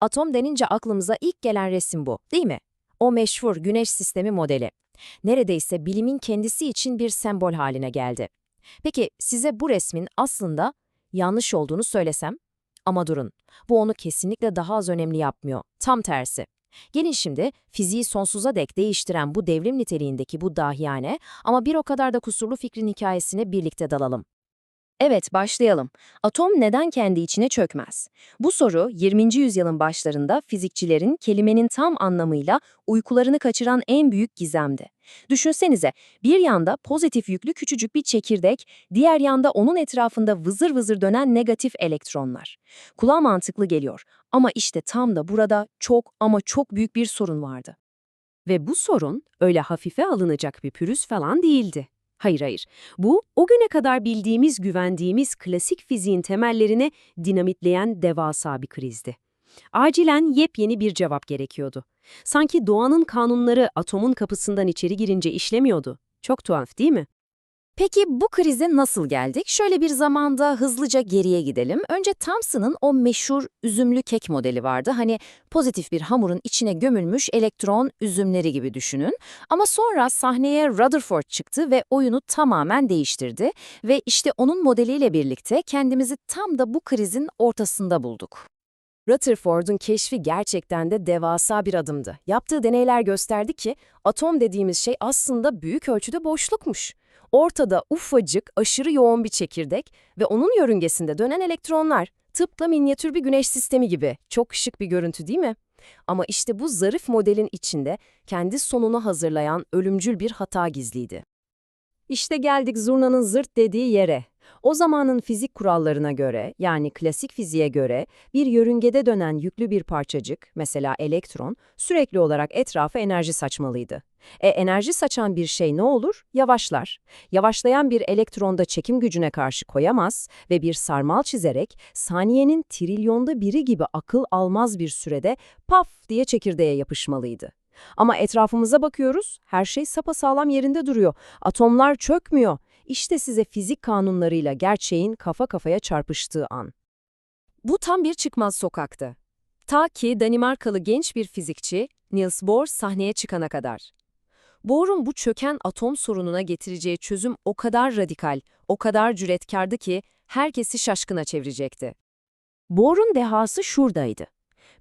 Atom denince aklımıza ilk gelen resim bu, değil mi? O meşhur güneş sistemi modeli. Neredeyse bilimin kendisi için bir sembol haline geldi. Peki size bu resmin aslında yanlış olduğunu söylesem? Ama durun, bu onu kesinlikle daha az önemli yapmıyor. Tam tersi. Gelin şimdi fiziği sonsuza dek değiştiren bu devrim niteliğindeki bu dahiyane ama bir o kadar da kusurlu fikrin hikayesine birlikte dalalım. Evet, başlayalım. Atom neden kendi içine çökmez? Bu soru 20. yüzyılın başlarında fizikçilerin kelimenin tam anlamıyla uykularını kaçıran en büyük gizemdi. Düşünsenize, bir yanda pozitif yüklü küçücük bir çekirdek, diğer yanda onun etrafında vızır vızır dönen negatif elektronlar. Kulağa mantıklı geliyor ama işte tam da burada çok ama çok büyük bir sorun vardı. Ve bu sorun öyle hafife alınacak bir pürüz falan değildi. Hayır hayır, bu o güne kadar bildiğimiz, güvendiğimiz klasik fiziğin temellerini dinamitleyen devasa bir krizdi. Acilen yepyeni bir cevap gerekiyordu. Sanki doğanın kanunları atomun kapısından içeri girince işlemiyordu. Çok tuhaf değil mi? Peki bu krize nasıl geldik? Şöyle bir zamanda hızlıca geriye gidelim. Önce Thomson'ın o meşhur üzümlü kek modeli vardı. Hani pozitif bir hamurun içine gömülmüş elektron üzümleri gibi düşünün. Ama sonra sahneye Rutherford çıktı ve oyunu tamamen değiştirdi. Ve işte onun modeliyle birlikte kendimizi tam da bu krizin ortasında bulduk. Rutherford'un keşfi gerçekten de devasa bir adımdı. Yaptığı deneyler gösterdi ki atom dediğimiz şey aslında büyük ölçüde boşlukmuş. Ortada ufacık, aşırı yoğun bir çekirdek ve onun yörüngesinde dönen elektronlar. Tıpkı minyatür bir güneş sistemi gibi. Çok şık bir görüntü değil mi? Ama işte bu zarif modelin içinde kendi sonunu hazırlayan ölümcül bir hata gizliydi. İşte geldik zurnanın zırt dediği yere. O zamanın fizik kurallarına göre, yani klasik fiziğe göre, bir yörüngede dönen yüklü bir parçacık, mesela elektron, sürekli olarak etrafa enerji saçmalıydı. E enerji saçan bir şey ne olur? Yavaşlar. Yavaşlayan bir elektronda çekim gücüne karşı koyamaz ve bir sarmal çizerek saniyenin trilyonda biri gibi akıl almaz bir sürede paf diye çekirdeğe yapışmalıydı. Ama etrafımıza bakıyoruz, her şey sapasağlam yerinde duruyor. Atomlar çökmüyor. İşte size fizik kanunlarıyla gerçeğin kafa kafaya çarpıştığı an. Bu tam bir çıkmaz sokaktı. Ta ki Danimarkalı genç bir fizikçi Niels Bohr sahneye çıkana kadar. Bohr'un bu çöken atom sorununa getireceği çözüm o kadar radikal, o kadar cüretkardı ki herkesi şaşkına çevirecekti. Bohr'un dehası şuradaydı.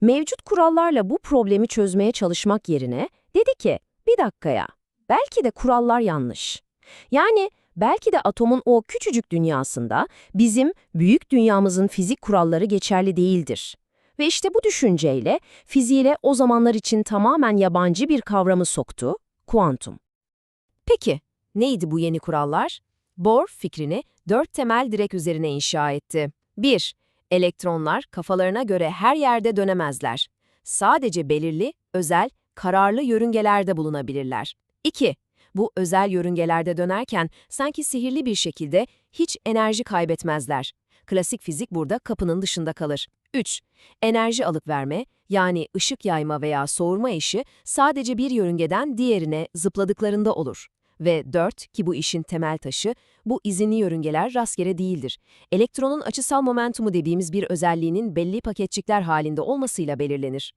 Mevcut kurallarla bu problemi çözmeye çalışmak yerine dedi ki, bir dakikaya, belki de kurallar yanlış. Yani belki de atomun o küçücük dünyasında bizim büyük dünyamızın fizik kuralları geçerli değildir. Ve işte bu düşünceyle fiziğe o zamanlar için tamamen yabancı bir kavramı soktu, kuantum. Peki, neydi bu yeni kurallar? Bohr fikrini dört temel direk üzerine inşa etti. 1. Elektronlar kafalarına göre her yerde dönemezler. Sadece belirli, özel, kararlı yörüngelerde bulunabilirler. 2. Bu özel yörüngelerde dönerken sanki sihirli bir şekilde hiç enerji kaybetmezler. Klasik fizik burada kapının dışında kalır. 3. Enerji alıp verme, yani ışık yayma veya soğurma işi sadece bir yörüngeden diğerine zıpladıklarında olur. Ve 4 ki bu işin temel taşı, bu izinli yörüngeler rastgele değildir. Elektronun açısal momentumu dediğimiz bir özelliğinin belli paketçikler halinde olmasıyla belirlenir.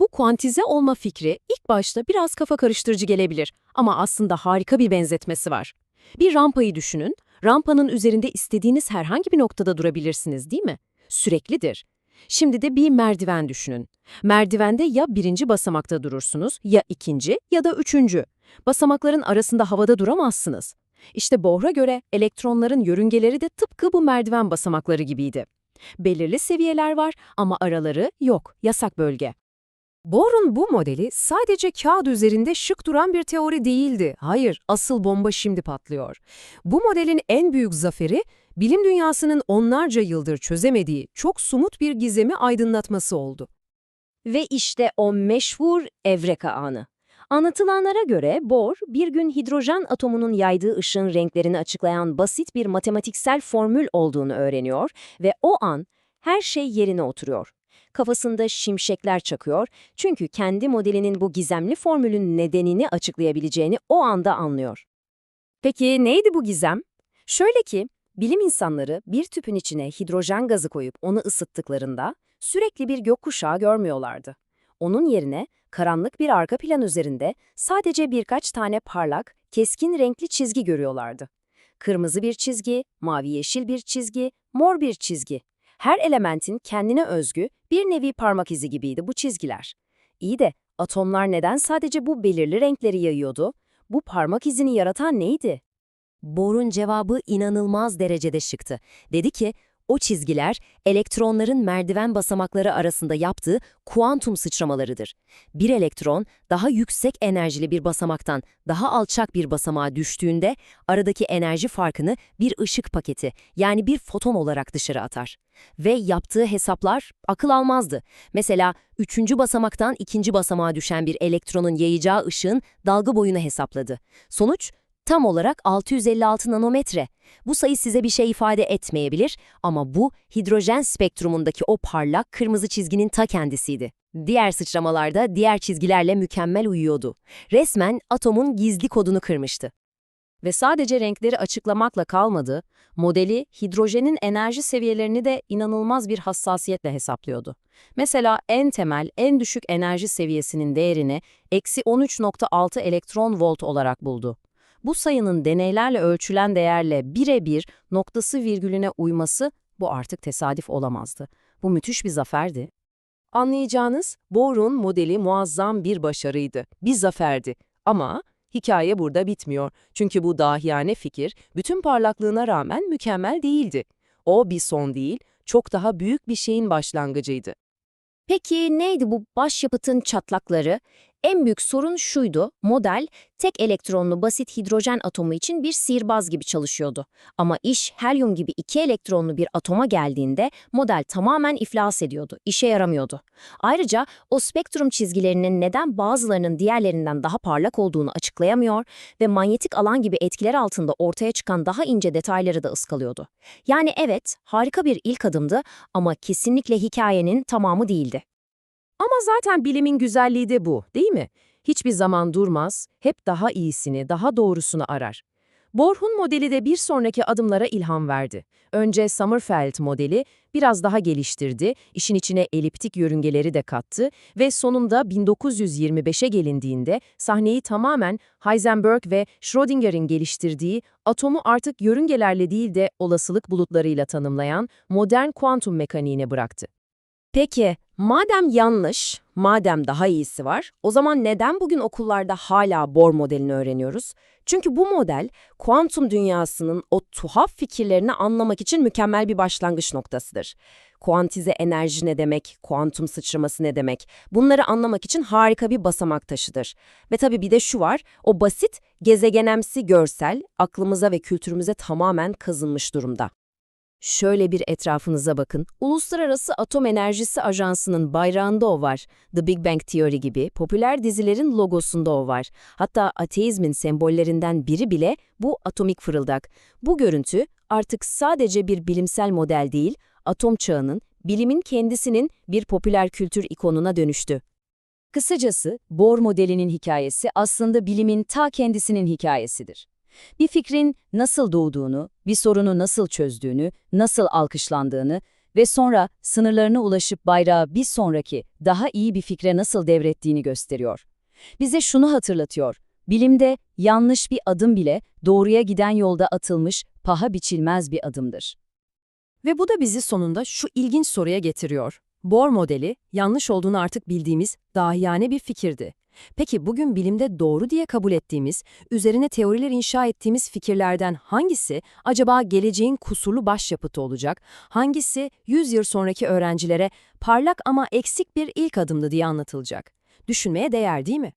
Bu kuantize olma fikri ilk başta biraz kafa karıştırıcı gelebilir ama aslında harika bir benzetmesi var. Bir rampayı düşünün, rampanın üzerinde istediğiniz herhangi bir noktada durabilirsiniz değil mi? Süreklidir. Şimdi de bir merdiven düşünün. Merdivende ya birinci basamakta durursunuz, ya ikinci ya da üçüncü. Basamakların arasında havada duramazsınız. İşte Bohr'a göre elektronların yörüngeleri de tıpkı bu merdiven basamakları gibiydi. Belirli seviyeler var ama araları yok, yasak bölge. Bohr'un bu modeli sadece kağıt üzerinde şık duran bir teori değildi. Hayır, asıl bomba şimdi patlıyor. Bu modelin en büyük zaferi, bilim dünyasının onlarca yıldır çözemediği çok sumut bir gizemi aydınlatması oldu. Ve işte o meşhur Evreka anı. Anlatılanlara göre Bohr, bir gün hidrojen atomunun yaydığı ışığın renklerini açıklayan basit bir matematiksel formül olduğunu öğreniyor ve o an her şey yerine oturuyor. Kafasında şimşekler çakıyor çünkü kendi modelinin bu gizemli formülün nedenini açıklayabileceğini o anda anlıyor. Peki neydi bu gizem? Şöyle ki, bilim insanları bir tüpün içine hidrojen gazı koyup onu ısıttıklarında, sürekli bir gökkuşağı görmüyorlardı. Onun yerine karanlık bir arka plan üzerinde sadece birkaç tane parlak, keskin renkli çizgi görüyorlardı. Kırmızı bir çizgi, mavi yeşil bir çizgi, mor bir çizgi. Her elementin kendine özgü bir nevi parmak izi gibiydi bu çizgiler. İyi de atomlar neden sadece bu belirli renkleri yayıyordu? Bu parmak izini yaratan neydi? Bohr'un cevabı inanılmaz derecede şıktı. Dedi ki, o çizgiler elektronların merdiven basamakları arasında yaptığı kuantum sıçramalarıdır. Bir elektron daha yüksek enerjili bir basamaktan daha alçak bir basamağa düştüğünde aradaki enerji farkını bir ışık paketi yani bir foton olarak dışarı atar. Ve yaptığı hesaplar akıl almazdı. Mesela üçüncü basamaktan ikinci basamağa düşen bir elektronun yayacağı ışığın dalga boyunu hesapladı. Sonuç tam olarak 656 nanometre. Bu sayı size bir şey ifade etmeyebilir ama bu hidrojen spektrumundaki o parlak kırmızı çizginin ta kendisiydi. Diğer sıçramalarda diğer çizgilerle mükemmel uyuyordu. Resmen atomun gizli kodunu kırmıştı. Ve sadece renkleri açıklamakla kalmadı, modeli hidrojenin enerji seviyelerini de inanılmaz bir hassasiyetle hesaplıyordu. Mesela en temel, en düşük enerji seviyesinin değerini eksi 13.6 elektron volt olarak buldu. Bu sayının deneylerle ölçülen değerle birebir noktası virgülüne uyması bu artık tesadüf olamazdı. Bu müthiş bir zaferdi. Anlayacağınız, Bohr'un modeli muazzam bir başarıydı, bir zaferdi. Ama hikaye burada bitmiyor. Çünkü bu dahiyane fikir, bütün parlaklığına rağmen mükemmel değildi. O bir son değil, çok daha büyük bir şeyin başlangıcıydı. Peki neydi bu başyapıtın çatlakları? En büyük sorun şuydu, model tek elektronlu basit hidrojen atomu için bir sihirbaz gibi çalışıyordu. Ama iş helyum gibi iki elektronlu bir atoma geldiğinde model tamamen iflas ediyordu, işe yaramıyordu. Ayrıca o spektrum çizgilerinin neden bazılarının diğerlerinden daha parlak olduğunu açıklayamıyor ve manyetik alan gibi etkiler altında ortaya çıkan daha ince detayları da ıskalıyordu. Yani evet, harika bir ilk adımdı ama kesinlikle hikayenin tamamı değildi. Ama zaten bilimin güzelliği de bu, değil mi? Hiçbir zaman durmaz, hep daha iyisini, daha doğrusunu arar. Bohr'un modeli de bir sonraki adımlara ilham verdi. Önce Sommerfeld modeli biraz daha geliştirdi, işin içine eliptik yörüngeleri de kattı ve sonunda 1925'e gelindiğinde sahneyi tamamen Heisenberg ve Schrödinger'in geliştirdiği atomu artık yörüngelerle değil de olasılık bulutlarıyla tanımlayan modern kuantum mekaniğine bıraktı. Peki, madem yanlış, madem daha iyisi var, o zaman neden bugün okullarda hala Bohr modelini öğreniyoruz? Çünkü bu model, kuantum dünyasının o tuhaf fikirlerini anlamak için mükemmel bir başlangıç noktasıdır. Kuantize enerji ne demek, kuantum sıçraması ne demek, bunları anlamak için harika bir basamak taşıdır. Ve tabii bir de şu var, o basit, gezegenemsi görsel, aklımıza ve kültürümüze tamamen kazınmış durumda. Şöyle bir etrafınıza bakın. Uluslararası Atom Enerjisi Ajansı'nın bayrağında o var. The Big Bang Theory gibi popüler dizilerin logosunda o var. Hatta ateizmin sembollerinden biri bile bu atomik fırıldak. Bu görüntü artık sadece bir bilimsel model değil, atom çağının, bilimin kendisinin bir popüler kültür ikonuna dönüştü. Kısacası Bohr modelinin hikayesi aslında bilimin ta kendisinin hikayesidir. Bir fikrin nasıl doğduğunu, bir sorunu nasıl çözdüğünü, nasıl alkışlandığını ve sonra sınırlarına ulaşıp bayrağı bir sonraki, daha iyi bir fikre nasıl devrettiğini gösteriyor. Bize şunu hatırlatıyor, bilimde yanlış bir adım bile doğruya giden yolda atılmış paha biçilmez bir adımdır. Ve bu da bizi sonunda şu ilginç soruya getiriyor. Bohr modeli, yanlış olduğunu artık bildiğimiz dahiyane bir fikirdi. Peki bugün bilimde doğru diye kabul ettiğimiz, üzerine teoriler inşa ettiğimiz fikirlerden hangisi acaba geleceğin kusurlu başyapıtı olacak, hangisi 100 yıl sonraki öğrencilere parlak ama eksik bir ilk adımdı diye anlatılacak? Düşünmeye değer değil mi?